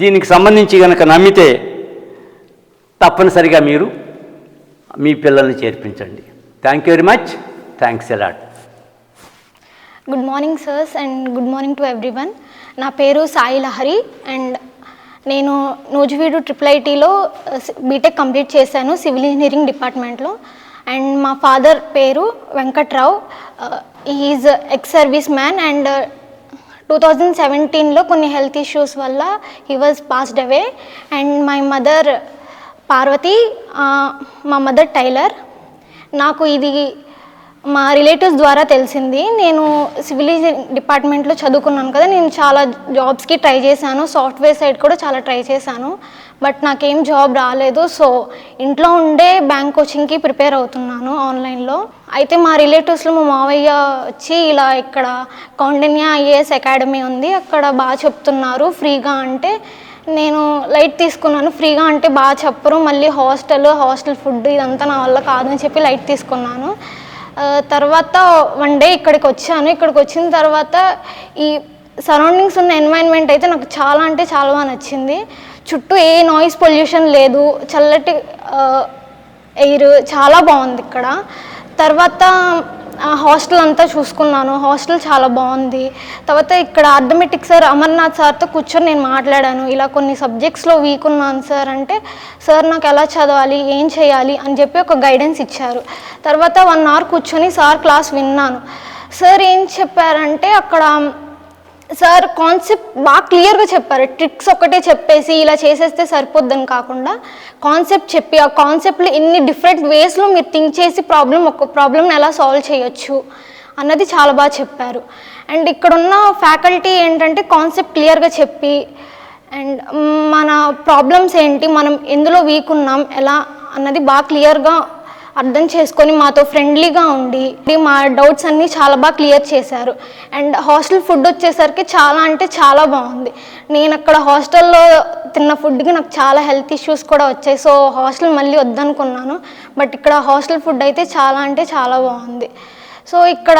దీనికి సంబంధించి కనుక నమ్మితే తప్పనిసరిగా మీరు మీ పిల్లల్ని చేర్పించండి. Thank you very much thanks a lot good morning sirs and good morning to everyone నా పేరు సాయి లహరి అండ్ నేను నూజివీడు ట్రిపుల్ ఐటీలో బీటెక్ కంప్లీట్ చేశాను సివిల్ ఇంజనీరింగ్ డిపార్ట్మెంట్లో అండ్ మా ఫాదర్ పేరు Venkatrao. Is ex service man and two thousand సెవెంటీన్లో కొన్ని హెల్త్ ఇష్యూస్ వల్ల he was passed away and my mother Parvathi మా మదర్ టైలర్ నాకు ఇది మా రిలేటివ్స్ ద్వారా తెలిసింది. నేను సివిల్ డిపార్ట్మెంట్లో చదువుకున్నాను కదా నేను చాలా జాబ్స్కి ట్రై చేశాను. సాఫ్ట్వేర్ సైడ్ కూడా చాలా ట్రై చేశాను. బట్ నాకేం జాబ్ రాలేదు. సో ఇంట్లో ఉండే బ్యాంక్ కోచింగ్కి ప్రిపేర్ అవుతున్నాను ఆన్లైన్లో. అయితే మా రిలేటివ్స్లో మా మావయ్య వచ్చి ఇలా ఇక్కడ కౌండిన్య ఐఏఎస్ అకాడమీ ఉంది. అక్కడ బాగా చెప్తున్నారు. ఫ్రీగా అంటే నేను లైట్ తీసుకున్నాను. ఫ్రీగా అంటే బాగా చెప్పరు. మళ్ళీ హాస్టల్ హాస్టల్ ఫుడ్ ఇదంతా నా వల్ల కాదని చెప్పి లైట్ తీసుకున్నాను. తర్వాత వన్ డే ఇక్కడికి వచ్చాను. ఇక్కడికి వచ్చిన తర్వాత ఈ సరౌండింగ్స్ ఉన్న ఎన్వైర్న్మెంట్ అయితే నాకు చాలా అంటే చాలా బాగా నచ్చింది. చుట్టూ ఏ నాయిస్ పొల్యూషన్ లేదు. చల్లటి ఎయిర్ చాలా బాగుంది ఇక్కడ. తర్వాత హాస్టల్ అంతా చూసుకున్నాను. హాస్టల్ చాలా బాగుంది. తర్వాత ఇక్కడ అర్థమెటిక్ సార్ అమర్నాథ్ సార్తో కూర్చొని నేను మాట్లాడాను. ఇలా కొన్ని సబ్జెక్ట్స్లో వీక్ ఉన్నాను సార్ అంటే సార్ నాకు ఎలా చదవాలి? ఏం చేయాలి? అని చెప్పి ఒక గైడెన్స్ ఇచ్చారు. తర్వాత వన్ అవర్ కూర్చొని సార్ క్లాస్ విన్నాను. సార్ ఏం చెప్పారంటే అక్కడ సార్ కాన్సెప్ట్ బాగా క్లియర్గా చెప్పారు. ట్రిక్స్ ఒకటే చెప్పేసి ఇలా చేసేస్తే సరిపోద్దని కాకుండా కాన్సెప్ట్ చెప్పి ఆ కాన్సెప్ట్లో ఎన్ని డిఫరెంట్ వేస్లో మీరు థింక్ చేసి ప్రాబ్లం ఒక ప్రాబ్లమ్ని ఎలా సాల్వ్ చేయొచ్చు అన్నది చాలా బాగా చెప్పారు. అండ్ ఇక్కడున్న ఫ్యాకల్టీ ఏంటంటే కాన్సెప్ట్ క్లియర్గా చెప్పి అండ్ మన ప్రాబ్లమ్స్ ఏంటి మనం ఎందులో వీక్ ఉన్నాం ఎలా అన్నది బాగా క్లియర్గా అర్థం చేసుకొని మాతో ఫ్రెండ్లీగా ఉండి మా డౌట్స్ అన్నీ చాలా బాగా క్లియర్ చేశారు. అండ్ హాస్టల్ ఫుడ్ వచ్చేసరికి చాలా అంటే చాలా బాగుంది. నేను అక్కడ హాస్టల్లో తిన్న ఫుడ్కి నాకు చాలా హెల్త్ ఇష్యూస్ కూడా వచ్చాయి. సో హాస్టల్ మళ్ళీ వద్దనుకున్నాను. బట్ ఇక్కడ హాస్టల్ ఫుడ్ అయితే చాలా అంటే చాలా బాగుంది. సో ఇక్కడ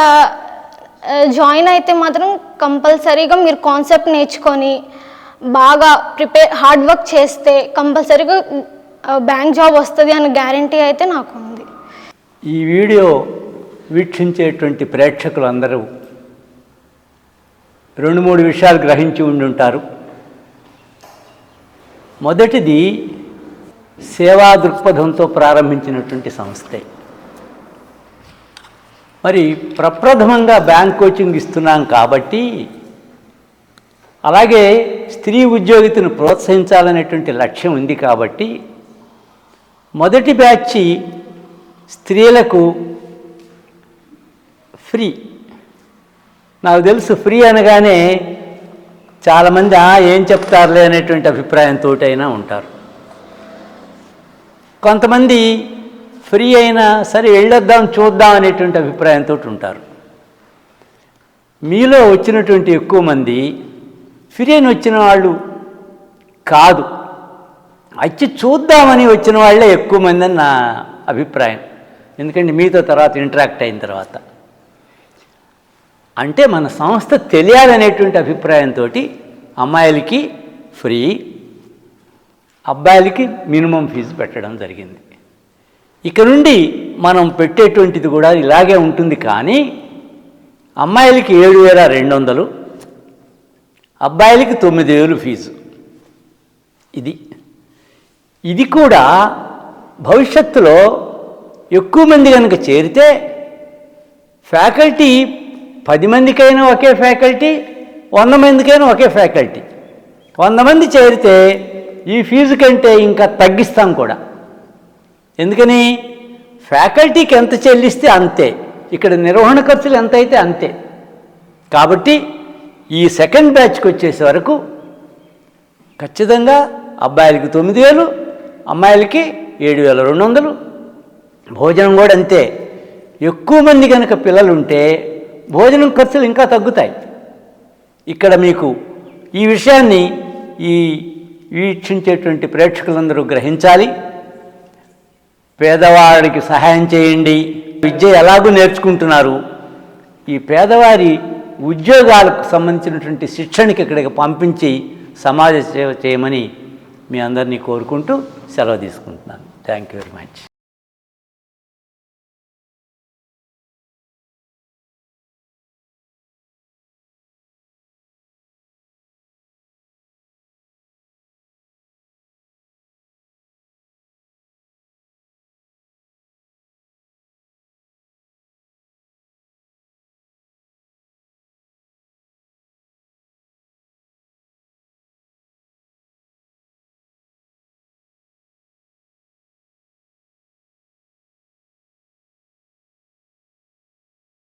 జాయిన్ అయితే మాత్రం కంపల్సరీగా మీరు కాన్సెప్ట్ నేర్చుకొని బాగా ప్రిపేర్ హార్డ్ వర్క్ చేస్తే కంపల్సరీగా బ్యాంక్ జాబ్ వస్తుంది అనే గ్యారంటీ అయితే నాకు ఉంది. ఈ వీడియో వీక్షించేటువంటి ప్రేక్షకులందరూ రెండు మూడు విషయాలు గ్రహించి ఉండి ఉంటారు. మొదటిది సేవా దృక్పథంతో ప్రారంభించినటువంటి సంస్థే. మరి ప్రప్రథమంగా బ్యాంక్ కోచింగ్ ఇస్తున్నాం కాబట్టి అలాగే స్త్రీ ఉద్యోగితను ప్రోత్సహించాలనేటువంటి లక్ష్యం ఉంది కాబట్టి మొదటి బ్యాచ్ స్త్రీలకు ఫ్రీ. నాకు తెలుసు ఫ్రీ అనగానే చాలామంది "ఆ, ఏం చెప్తారులే అనేటువంటి అభిప్రాయంతో అయినా ఉంటారు. కొంతమంది ఫ్రీ అయినా సరే వెళ్ళొద్దాం చూద్దాం అనేటువంటి అభిప్రాయంతో ఉంటారు. మీలో వచ్చినటువంటి ఎక్కువ మంది ఫ్రీ అని వచ్చిన వాళ్ళు కాదు. వచ్చి చూద్దామని వచ్చిన వాళ్ళే ఎక్కువ మంది అని నా అభిప్రాయం. ఎందుకంటే మీతో తర్వాత ఇంటరాక్ట్ అయిన తర్వాత. అంటే మన సంస్థ తెలియాలనేటువంటి అభిప్రాయంతో అమ్మాయిలకి ఫ్రీ అబ్బాయిలకి మినిమం ఫీజు పెట్టడం జరిగింది. ఇక నుండి మనం పెట్టేటువంటిది కూడా ఇలాగే ఉంటుంది కానీ అమ్మాయిలకి ఏడు వేల రెండు వందలు అబ్బాయిలకి తొమ్మిది వేలు ఫీజు. ఇది ఇది కూడా భవిష్యత్తులో ఎక్కువ మంది కనుక చేరితే ఫ్యాకల్టీ పది మందికైనా ఒకే ఫ్యాకల్టీ వంద మందికైనా ఒకే ఫ్యాకల్టీ. వంద మంది చేరితే ఈ ఫీజు కంటే ఇంకా తగ్గిస్తాం కూడా. ఎందుకని? ఫ్యాకల్టీకి ఎంత చెల్లిస్తే అంతే. ఇక్కడ నిర్వహణ ఖర్చులు ఎంత అయితే అంతే. కాబట్టి ఈ సెకండ్ బ్యాచ్కి వచ్చేసే వరకు ఖచ్చితంగా అబ్బాయిలకి తొమ్మిది వేలు అమ్మాయిలకి ఏడు వేల రెండు వందలు భోజనం కూడా అంతే. ఎక్కువ మంది కనుక పిల్లలు ఉంటే భోజనం ఖర్చులు ఇంకా తగ్గుతాయి. ఇక్కడ మీకు ఈ విషయాన్ని ఈ వీక్షించేటువంటి ప్రేక్షకులందరూ గ్రహించాలి. పేదవాడికి సహాయం చేయండి. విద్య ఎలాగూ నేర్చుకుంటున్నారు. ఈ పేదవారి ఉద్యోగాలకు సంబంధించినటువంటి శిక్షణకి ఇక్కడికి పంపించి సమాజ సేవ చేయమని మీ అందరినీ కోరుకుంటూ సెలవు తీసుకుంటున్నాను. Thank you very much